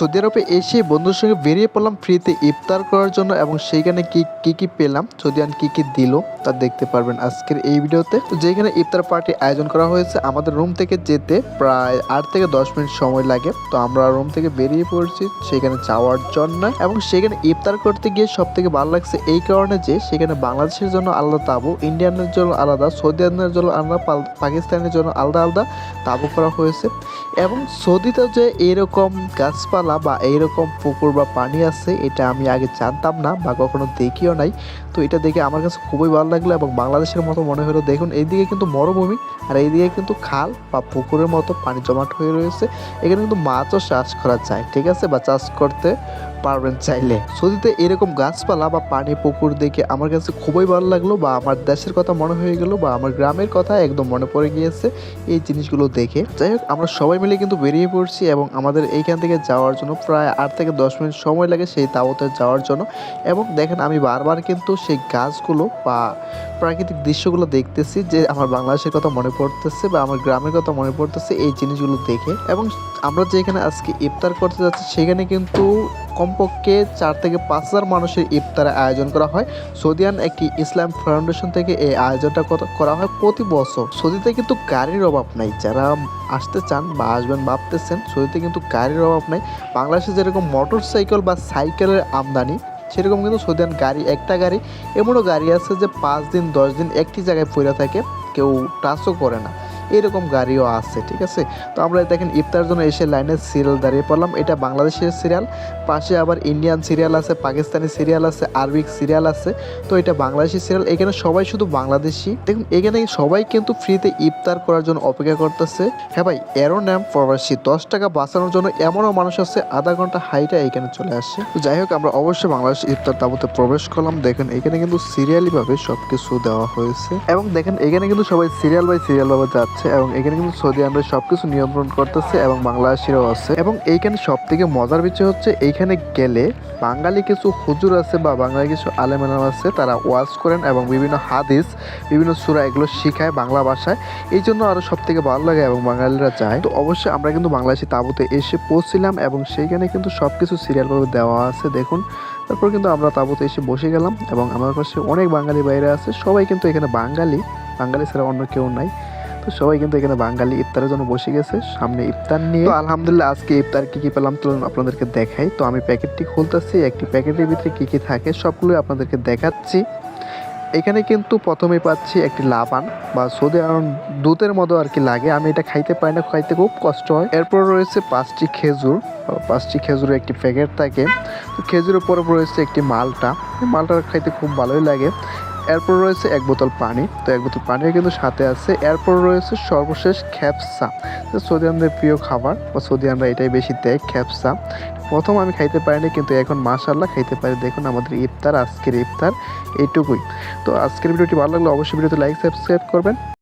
Saudi আরবে এসে বন্ধুর সঙ্গে বেরিয়ে পড়লাম, ফ্রিতে ইফতার করার জন্য এবং সেইখানে কি কি কি পেলাম, সৌদিয়ান কি কি দিল তা দেখতে পারবেন আজকের এই ভিডিওতে। যেখানে ইফতার পার্টি আয়োজন করা হয়েছে, আমাদের রুম থেকে যেতে প্রায় আট থেকে দশ মিনিট সময় লাগে। তো আমরা রুম থেকে বেরিয়ে পড়ছি, সেখানে যাওয়ার জন্য এবং সেখানে ইফতার করতে গিয়ে সব থেকে ভালো লাগছে এই কারণে যে, সেখানে বাংলাদেশের জন্য আলাদা তাবু, ইন্ডিয়ানের জন্য আলাদা সৌদি আরবের জন্য আলাদা পাকিস্তানের জন্য আলাদা আলাদা তাবু করা হয়েছে। এবং সৌদিতে যে এরকম গাছপালা বা এইরকম পুকুর বা পানি আছে, এটা আমি আগে জানতাম না বা কখনো দেখিও নাই। তো এটা দেখে আমার কাছে খুবই ভালো লাগল এবং বাংলাদেশের মতো মনে হলো, দেখুন এইদিকে কিন্তু মরুভূমি আর এইদিকে কিন্তু খাল বা পুকুরের মতো পানি জমাট হয়ে রয়েছে। এখানে কিন্তু মাছও চাষ করা যায়, ঠিক আছে? বা চাষ করতে পারবেন চাইলে। সৌদিতে এরকম গাছপালা বা পানি পুকুর দেখে আমার কাছে খুবই ভালো লাগল বা আমার দেশের কথা মনে হয়ে গেল বা আমার গ্রামের কথা একদম মনে পড়ে গিয়েছে এই জিনিসগুলো দেখে। যাই হোক, আমরা সবাই মিলে কিন্তু বেরিয়ে পড়ছি এবং আমাদের এইখান থেকে যাওয়ার জন্য প্রায় আট থেকে দশ মিনিট সময় লাগে সেই তাওতে যাওয়ার জন্য। এবং দেখেন, আমি বারবার কিন্তু সেই গাছগুলো বা প্রাকৃতিক দৃশ্যগুলো দেখতেছি যে আমার বাংলাদেশের কথা মনে পড়তেছে বা আমার গ্রামের কথা মনে পড়তেছে এই জিনিসগুলো দেখে। এবং আমরা যেখানে আজকে ইফতার করতে যাচ্ছি, সেখানে কিন্তু কমপক্ষে চার থেকে পাঁচ হাজার মানুষের ইফতারের আয়োজন করা হয়। সৌদিয়ান একটি ইসলাম ফাউন্ডেশন থেকে এই আয়োজনটা করা হয় প্রতি বছর। সৌদিতে কিন্তু গাড়ির অভাব নাই। যারা আসতে চান বা আসবেন ভাবতেছেন, সৌদিতে কিন্তু গাড়ির অভাব নাই। বাংলাদেশে যেরকম মোটর সাইকেল বা সাইকেলের আমদানি, সেরকম কিন্তু সৌদিয়ান গাড়ি একটা গাড়ি। এমনও গাড়ি আছে যে পাঁচ দিন, দশ দিন একটি জায়গায় পড়ে থাকে, কেউ টাচও করে না। এরকম গাড়িও আছে, ঠিক আছে? তো আমরা দেখেন ইফতার জন্য এসে লাইনে সিরিয়াল দাঁড়িয়ে পড়লাম। এটা বাংলাদেশের সিরিয়াল পাশে আবার ইন্ডিয়ান সিরিয়াল আছে, পাকিস্তানি সিরিয়াল আছে, আরবিক সিরিয়াল আছে। তো এটা বাংলাদেশি সিরিয়াল এখানে সবাই শুধু বাংলাদেশি। দেখুন, এখানে সবাই কিন্তু ফ্রিতে ইফতার করার জন্য অপেক্ষা করতেছে। হ্যাঁ ভাই এরো ন্যাম প্রবাসী দশ টাকা বাঁচানোর জন্য এমনও মানুষ আছে, আধা ঘণ্টা হাইটা এখানে চলে আসে। তো যাই হোক, আমরা অবশ্যই বাংলাদেশ ইফতার তাবুতে প্রবেশ করলাম। দেখেন, এখানে কিন্তু সিরিয়ালি ভাবে সবকিছু দেওয়া হয়েছে। এবং দেখেন, এখানে কিন্তু সবাই সিরিয়াল বাই সিরিয়াল ভাবে যাচ্ছে। এবং এখানে কিন্তু সৌদি আরবে সবকিছু নিয়ন্ত্রণ করতেছে এবং বাংলাদেশিরাও আছে। এবং এইখানে সব থেকে মজার বিষয় হচ্ছে এইখানে গেলে বাঙালি কিছু হুজুর আছে বা বাঙালি কিছু আলেমালাম আছে, তারা ওয়াজ করেন এবং বিভিন্ন হাদিস, বিভিন্ন সুরা এগুলো শিখায় বাংলা ভাষায়। এই জন্য আরও সব থেকে ভালো লাগে এবং বাঙালিরা যায় তো অবশ্যই আমরা কিন্তু বাংলাদেশি তাঁবুতে এসে পৌঁছছিলাম এবং সেইখানে কিন্তু সব কিছু সিরিয়ালভাবে দেওয়া আছে, দেখুন। তারপর কিন্তু আমরা তাঁবুতে এসে বসে গেলাম এবং আমার পাশে অনেক বাঙালি বাইরে আছে। সবাই কিন্তু এখানে বাঙালি। বাঙালি ছাড়া অন্য কেউ নাই। সবাই কিন্তু এখানে বাঙালি ইফতারের জন্য বসে গেছে। সামনে ইফতার নিয়ে। তো আলহামদুলিল্লাহ, আজকে ইফতার কি কি পেলাম তো আপনাদেরকে দেখাই। তো আমি প্যাকেটটি খুলতেছি, একটি প্যাকেটের ভিতরে কি কি থাকে সবগুলোই আপনাদেরকে দেখাচ্ছি। এখানে কিন্তু প্রথমেই পাচ্ছি একটি লাবান বা সৌদি আরব দুধের মতো আর কি লাগে। আমি এটা খাইতে পারি না, খাইতে খুব কষ্ট হয়। এরপর রয়েছে পাঁচটি খেজুর। পাঁচটি খেজুরের একটি প্যাকেট থাকে। খেজুরের পরে রয়েছে একটি মালটা। মালটা খাইতে খুব ভালোই লাগে। এরপর রয়েছে এক বোতল পানি। তো এক বোতল পানির কিন্তু সাথে আছে। এরপর রয়েছে সর্বশেষ খ্যাপসা তো সৌদি প্রিয় খাবার, বা সৌদি এটাই বেশি দেয় খ্যাপসা প্রথম আমি খাইতে পারিনি, কিন্তু এখন মাশাল্লাহ খাইতে পারি। দেখুন আমাদের ইফতার, আজকের ইফতার, এইটুকুই। তো আজকের ভিডিওটি ভালো লাগলে অবশ্যই ভিডিওতে লাইক সাবস্ক্রাইব করবেন।